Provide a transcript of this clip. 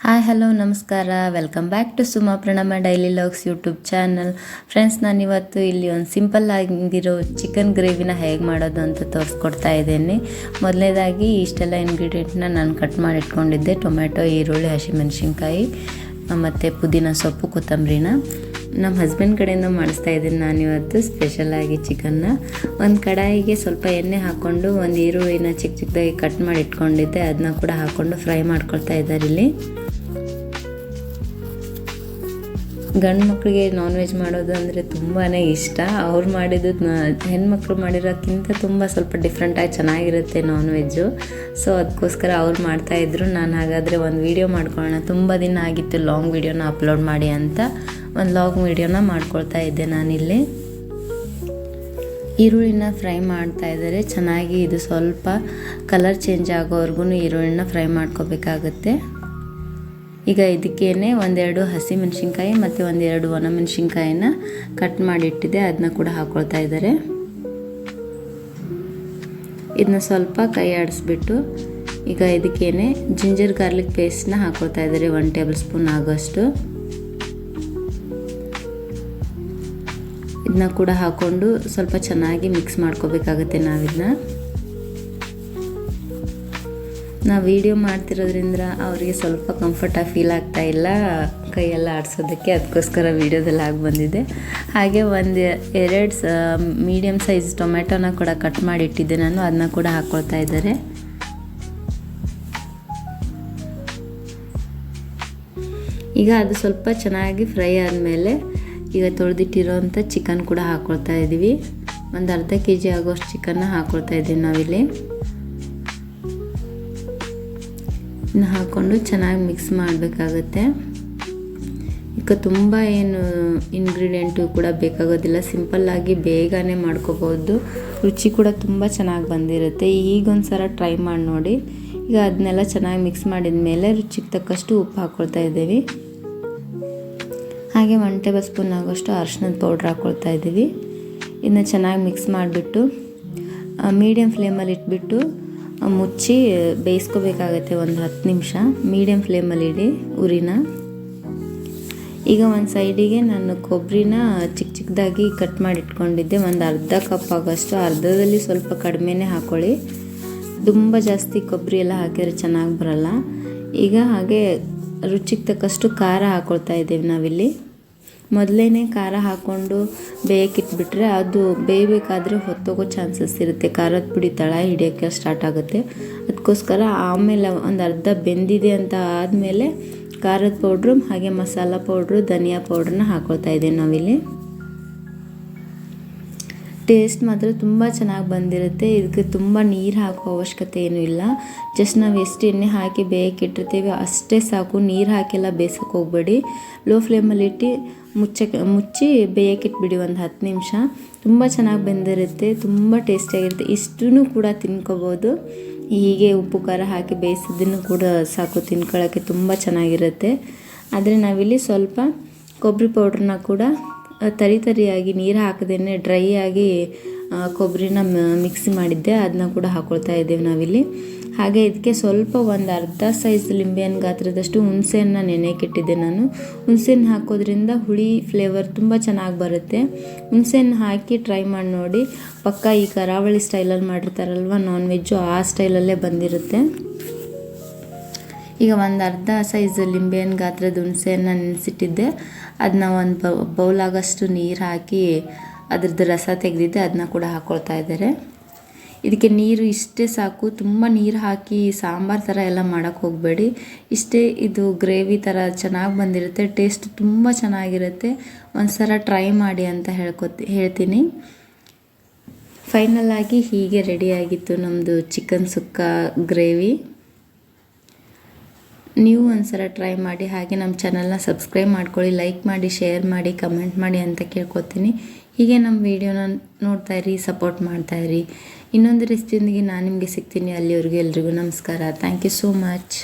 Hi hello ನಮಸ್ಕಾರ. Welcome back to Suma Pranama daily logs YouTube channel friends ನಾನಿವತ್ತು ಇಲ್ಲಿ ಒಂದು ಸಿಂಪಲ್ ಆಗಿರೋ ಚಿಕನ್ ಗ್ರೇವಿನ ಹೇಗೆ ಮಾಡೋದು ಅಂತ ತೋರಿಸ್ಕೊಡ್ತಾ ಇದ್ದೇನೆ. ಮೊದಲನೇದಾಗಿ ಇಷ್ಟೆಲ್ಲ ಇಂಗ್ರೀಡಿಯೆಂಟ್ನ ನಾನು ಕಟ್ ಮಾಡಿ ಇಟ್ಕೊಂಡಿದ್ದೆ ಟೊಮೆಟೊ ಈರುಳ್ಳಿ, ಹಸಿಮೆಣಸಿನ್ಕಾಯಿ ಮತ್ತು ಪುದೀನ ಸೊಪ್ಪು, ಕೊತ್ತಂಬರಿನ. ನಮ್ಮ ಹಸ್ಬೆಂಡ್ ಕಡೆಯಿಂದ ಮಾಡಿಸ್ತಾ ಇದ್ದೀನಿ ನಾನಿವತ್ತು ಸ್ಪೆಷಲಾಗಿ ಚಿಕನ್ನ ಒಂದು ಕಡಾಯಿಗೆ ಸ್ವಲ್ಪ ಎಣ್ಣೆ ಹಾಕ್ಕೊಂಡು ಒಂದು ಈರುಳ್ಳಿನ ಚಿಕ್ಕ ಚಿಕ್ಕದಾಗಿ ಕಟ್ ಮಾಡಿ ಇಟ್ಕೊಂಡಿದ್ದೆ ಅದನ್ನ ಕೂಡ ಹಾಕ್ಕೊಂಡು ಫ್ರೈ ಮಾಡ್ಕೊಳ್ತಾ ಇದ್ದಾರೆ ಇಲ್ಲಿ. ಗಂಡು ಮಕ್ಕಳಿಗೆ ನಾನ್ ವೆಜ್ ಮಾಡೋದು ಅಂದರೆ ತುಂಬಾ ಇಷ್ಟ. ಅವ್ರು ಮಾಡಿದ್ದು ಹೆಣ್ಮಕ್ಳು ಮಾಡಿರೋಕ್ಕಿಂತ ತುಂಬ ಸ್ವಲ್ಪ ಡಿಫ್ರೆಂಟಾಗಿ ಚೆನ್ನಾಗಿರುತ್ತೆ ನಾನ್ ವೆಜ್ಜು ಸೊ ಅದಕ್ಕೋಸ್ಕರ ಅವ್ರು ಮಾಡ್ತಾಯಿದ್ರು ನಾನು ಹಾಗಾದರೆ ಒಂದು ವೀಡಿಯೋ ಮಾಡ್ಕೊಳ್ಳೋಣ. ತುಂಬ ದಿನ ಆಗಿತ್ತು ಲಾಂಗ್ ವೀಡಿಯೋನ ಅಪ್ಲೋಡ್ ಮಾಡಿ ಅಂತ ಒಂದು ಲಾಂಗ್ ವೀಡಿಯೋನ ಮಾಡ್ಕೊಳ್ತಾ ಇದ್ದೆ ನಾನಿಲ್ಲಿ. ಈರುಳ್ಳಿನ ಫ್ರೈ ಮಾಡ್ತಾ ಇದ್ದಾರೆ. ಚೆನ್ನಾಗಿ ಇದು ಸ್ವಲ್ಪ ಕಲರ್ ಚೇಂಜ್ ಆಗೋವರೆಗೂ ಈರುಳ್ಳಿನ ಫ್ರೈ ಮಾಡ್ಕೋಬೇಕಾಗತ್ತೆ. ಈಗ ಇದಕ್ಕೇನೆ ಒಂದೆರಡು ಹಸಿ ಮೆಣಸಿನ್ಕಾಯಿ ಮತ್ತು ಒಂದೆರಡು ಒಣ ಮೆಣಸಿನ್ಕಾಯಿನ ಕಟ್ ಮಾಡಿಟ್ಟಿದೆ. ಅದನ್ನ ಕೂಡ ಹಾಕ್ಕೊಳ್ತಾ ಇದ್ದಾರೆ. ಇದನ್ನ ಸ್ವಲ್ಪ ಕೈ ಆಡಿಸ್ಬಿಟ್ಟು ಈಗ ಇದಕ್ಕೇನೆ ಜಿಂಜರ್ ಗಾರ್ಲಿಕ್ ಪೇಸ್ಟ್ನ ಹಾಕ್ಕೊಳ್ತಾ ಇದ್ದಾರೆ ಒನ್ ಟೇಬಲ್ ಸ್ಪೂನ್ ಆಗೋಷ್ಟು. ಇದನ್ನ ಕೂಡ ಹಾಕ್ಕೊಂಡು ಸ್ವಲ್ಪ ಚೆನ್ನಾಗಿ ಮಿಕ್ಸ್ ಮಾಡ್ಕೋಬೇಕಾಗತ್ತೆ ನಾವಿದನ್ನ ನಾವು ವಿಡಿಯೋ ಮಾಡ್ತಿರೋದ್ರಿಂದ ಅವರಿಗೆ ಸ್ವಲ್ಪ ಕಂಫರ್ಟಾಗಿ ಫೀಲ್ ಆಗ್ತಾ ಇಲ್ಲ. ಕೈಯೆಲ್ಲ ಆಡಿಸೋದಕ್ಕೆ ಅದಕ್ಕೋಸ್ಕರ ವೀಡಿಯೋದಲ್ಲಿ ಆಗಿ ಬಂದಿದೆ. ಹಾಗೆ ಒಂದು ಎರಡು ಸ ಮೀಡಿಯಮ್ ಸೈಜ್ ಟೊಮೆಟೊನ ಕೂಡ ಕಟ್ ಮಾಡಿ ಇಟ್ಟಿದ್ದೆ ನಾನು. ಅದನ್ನ ಕೂಡ ಹಾಕ್ಕೊಳ್ತಾ ಇದ್ದಾರೆ. ಈಗ ಅದು ಸ್ವಲ್ಪ ಚೆನ್ನಾಗಿ ಫ್ರೈ ಆದಮೇಲೆ ಈಗ ತೊಳೆದಿಟ್ಟಿರೋವಂಥ ಚಿಕನ್ ಕೂಡ ಹಾಕ್ಕೊಳ್ತಾ ಇದ್ದೀವಿ ಒಂದು ಅರ್ಧ ಕೆ ಜಿ ಆಗೋಷ್ಟು ಚಿಕನ್ನ ಹಾಕ್ಕೊಳ್ತಾ ಇದ್ದೀವಿ ನಾವಿಲ್ಲಿ. ಹಾಕ್ಕೊಂಡು ಚೆನ್ನಾಗಿ ಮಿಕ್ಸ್ ಮಾಡಬೇಕಾಗತ್ತೆ. ಈಗ ತುಂಬ ಏನು ಇಂಗ್ರೀಡಿಯೆಂಟು ಕೂಡ ಬೇಕಾಗೋದಿಲ್ಲ. ಸಿಂಪಲ್ಲಾಗಿ ಬೇಗನೆ ಮಾಡ್ಕೋಬೋದು ರುಚಿ ಕೂಡ ತುಂಬ ಚೆನ್ನಾಗಿ ಬಂದಿರುತ್ತೆ. ಈಗೊಂದು ಸಲ ಟ್ರೈ ಮಾಡಿ ನೋಡಿ. ಈಗ ಅದನ್ನೆಲ್ಲ ಚೆನ್ನಾಗಿ ಮಿಕ್ಸ್ ಮಾಡಿದ ಮೇಲೆ ರುಚಿಗೆ ತಕ್ಕಷ್ಟು ಉಪ್ಪು ಹಾಕ್ಕೊಳ್ತಾ ಇದ್ದೀವಿ. ಹಾಗೆ ಒನ್ ಟೇಬಲ್ ಸ್ಪೂನ್ ಆಗೋಷ್ಟು ಅರ್ಶಿನದ ಪೌಡ್ರ್ ಹಾಕ್ಕೊಳ್ತಾ ಇದ್ದೀವಿ. ಇದನ್ನ ಚೆನ್ನಾಗಿ ಮಿಕ್ಸ್ ಮಾಡಿಬಿಟ್ಟು ಮೀಡಿಯಮ್ ಫ್ಲೇಮಲ್ಲಿ ಇಟ್ಬಿಟ್ಟು ಮುಚ್ಚಿ ಬೇಯಿಸ್ಕೋಬೇಕಾಗತ್ತೆ ಒಂದು ಹತ್ತು ನಿಮಿಷ. ಮೀಡಿಯಮ್ ಫ್ಲೇಮಲ್ಲಿ ಇಡಿ ಉರಿನ. ಈಗ ಒಂದು ಸೈಡಿಗೆ ನಾನು ಕೊಬ್ಬರಿನ ಚಿಕ್ಕ ಚಿಕ್ಕದಾಗಿ ಕಟ್ ಮಾಡಿ ಇಟ್ಕೊಂಡಿದ್ದೆ ಒಂದು ಅರ್ಧ ಕಪ್ ಆಗೋಷ್ಟು. ಅರ್ಧದಲ್ಲಿ ಸ್ವಲ್ಪ ಕಡಿಮೆನೇ ಹಾಕ್ಕೊಳ್ಳಿ ತುಂಬ ಜಾಸ್ತಿ ಕೊಬ್ಬರಿ ಎಲ್ಲ ಹಾಕಿದರೆ ಚೆನ್ನಾಗಿ ಬರಲ್ಲ. ಈಗ ಹಾಗೆ ರುಚಿಗೆ ತಕ್ಕಷ್ಟು ಖಾರ ಹಾಕ್ಕೊಳ್ತಾ ಇದ್ದೀವಿ ನಾವಿಲ್ಲಿ. ಮೊದಲೇ ಖಾರ ಹಾಕ್ಕೊಂಡು ಬೇಯಕ್ಕಿಟ್ಬಿಟ್ರೆ ಅದು ಬೇಯಬೇಕಾದ್ರೆ ಹೊತ್ತೋಗೋ ಚಾನ್ಸಸ್ ಇರುತ್ತೆ. ಖಾರದ ಪುಡಿ ತಳ ಹಿಡಿಯೋಕ್ಕೆ ಸ್ಟಾರ್ಟ್ ಆಗುತ್ತೆ. ಅದಕ್ಕೋಸ್ಕರ ಆಮೇಲೆ ಒಂದು ಅರ್ಧ ಬೆಂದಿದೆ ಅಂತ ಆದಮೇಲೆ ಖಾರದ ಪೌಡ್ರು ಹಾಗೆ ಮಸಾಲ ಪೌಡ್ರು ಧನಿಯಾ ಪೌಡ್ರನ್ನ ಹಾಕ್ಕೊಳ್ತಾ ಇದ್ದೇವೆ ನಾವಿಲ್ಲಿ. ಟೇಸ್ಟ್ ಮಾತ್ರ ತುಂಬ ಚೆನ್ನಾಗಿ ಬಂದಿರುತ್ತೆ. ಇದಕ್ಕೆ ತುಂಬ ನೀರು ಹಾಕೋ ಅವಶ್ಯಕತೆ ಏನೂ ಇಲ್ಲ. ಜಸ್ಟ್ ನಾವು ಎಷ್ಟು ಎಣ್ಣೆ ಹಾಕಿ ಬೇಯಕ್ಕಿಟ್ಟಿರ್ತೀವಿ ಅಷ್ಟೇ ಸಾಕು. ನೀರು ಹಾಕೆಲ್ಲ ಬೇಯಿಸೋಕೆ ಹೋಗಬೇಡಿ. ಲೋ ಫ್ಲೇಮಲ್ಲಿ ಇಟ್ಟು ಮುಚ್ಚಕ್ಕೆ ಮುಚ್ಚಿ ಬೇಯಕ್ಕಿಟ್ಬಿಡಿ ಒಂದು ಹತ್ತು ನಿಮಿಷ. ತುಂಬ ಚೆನ್ನಾಗಿ ಬೆಂದಿರುತ್ತೆ. ತುಂಬ ಟೇಸ್ಟಿಯಾಗಿರುತ್ತೆ ಇಷ್ಟೂ ಕೂಡ ತಿನ್ಕೋಬೋದು. ಹೀಗೆ ಉಪ್ಪು, ಖಾರ ಹಾಕಿ ಬೇಯಿಸಿದ್ದನ್ನು ಕೂಡ ಸಾಕು. ತಿನ್ಕೊಳ್ಳೋಕ್ಕೆ ತುಂಬ ಚೆನ್ನಾಗಿರುತ್ತೆ. ಆದರೆ ನಾವಿಲ್ಲಿ ಸ್ವಲ್ಪ ಕೊಬ್ಬರಿ ಪೌಡ್ರನ್ನ ಕೂಡ ತರಿ ತರಿಯಾಗಿ ನೀರು ಹಾಕದೇನೆ ಡ್ರೈ ಆಗಿ ಕೊಬ್ಬರಿನ ಮಿಕ್ಸಿ ಮಾಡಿದ್ದೆ. ಅದನ್ನ ಕೂಡ ಹಾಕ್ಕೊಳ್ತಾ ಇದ್ದೇವೆ ನಾವಿಲ್ಲಿ. ಹಾಗೆ ಇದಕ್ಕೆ ಸ್ವಲ್ಪ ಒಂದು ಅರ್ಧ ಸೈಜ್ ಲಿಂಬೆಹಣ್ಣು ಗಾತ್ರದಷ್ಟು ಹುಣಸೆಹಣ್ಣು ನೆನೆಯಕ್ಕಿಟ್ಟಿದ್ದೆ ನಾನು. ಹುಣಸೆಹಣ್ಣು ಹಾಕೋದ್ರಿಂದ ಹುಳಿ ಫ್ಲೇವರ್ ತುಂಬ ಚೆನ್ನಾಗಿ ಬರುತ್ತೆ. ಹುಣಸೆಹಣ್ಣು ಹಾಕಿ ಟ್ರೈ ಮಾಡಿ ನೋಡಿ. ಪಕ್ಕ ಈ ಕರಾವಳಿ ಸ್ಟೈಲಲ್ಲಿ ಮಾಡಿರ್ತಾರಲ್ವ ನಾನ್ ವೆಜ್ಜು ಆ ಸ್ಟೈಲಲ್ಲೇ ಬಂದಿರುತ್ತೆ. ಈಗ ಒಂದು ಅರ್ಧ ಸೈಜ್ ಲಿಂಬೆಹಣ್ಣು ಗಾತ್ರದ ಹುಣಸೆಹಣ್ಣು ನೆನೆಸಿಟ್ಟಿದ್ದೆ. ಅದನ್ನ ಒಂದು ಬೌಲ್ ಆಗೋಷ್ಟು ನೀರು ಹಾಕಿ ಅದ್ರದ್ದು ರಸ ತೆಗೆದಿದ್ದೆ. ಅದನ್ನ ಕೂಡ ಹಾಕ್ಕೊಳ್ತಾ ಇದ್ದಾರೆ. ಇದಕ್ಕೆ ನೀರು ಇಷ್ಟೇ ಸಾಕು. ತುಂಬ ನೀರು ಹಾಕಿ ಸಾಂಬಾರು ಥರ ಎಲ್ಲ ಮಾಡೋಕ್ಕೆ ಹೋಗಬೇಡಿ. ಇಷ್ಟೇ ಇದು ಗ್ರೇವಿ ಥರ ಚೆನ್ನಾಗಿ ಬಂದಿರುತ್ತೆ. ಟೇಸ್ಟ್ ತುಂಬ ಚೆನ್ನಾಗಿರುತ್ತೆ. ಒಂದು ಸಲ ಟ್ರೈ ಮಾಡಿ ಅಂತ ಹೇಳ್ಕೊತಿ, ಹೇಳ್ತೀನಿ. ಫೈನಲ್ ಆಗಿ ಹೀಗೆ ರೆಡಿಯಾಗಿತ್ತು ನಮ್ಮದು ಚಿಕನ್ ಸುಕ್ಕ ಗ್ರೇವಿ. ನೀವು ಒಂದ್ಸಲ ಟ್ರೈ ಮಾಡಿ ಹಾಗೆ ನಮ್ಮ ಚಾನಲ್ನ ಸಬ್ಸ್ಕ್ರೈಬ್ ಮಾಡ್ಕೊಳ್ಳಿ ಲೈಕ್ ಮಾಡಿ ಶೇರ್ ಮಾಡಿ ಕಮೆಂಟ್ ಮಾಡಿ ಅಂತ ಕೇಳ್ಕೊತೀನಿ. ಹೀಗೆ ನಮ್ಮ ವೀಡಿಯೋನ ನೋಡ್ತಾ ಇರಿ ಸಪೋರ್ಟ್ ಮಾಡ್ತಾ ಇರಿ. ಇನ್ನೊಂದು ರೆಸಿಪಿಯೊಂದಿಗೆ ನಾನು ನಿಮಗೆ ಸಿಗ್ತೀನಿ. ಅಲ್ಲಿವರೆಗೂ ಎಲ್ರಿಗೂ ನಮಸ್ಕಾರ. Thank you so much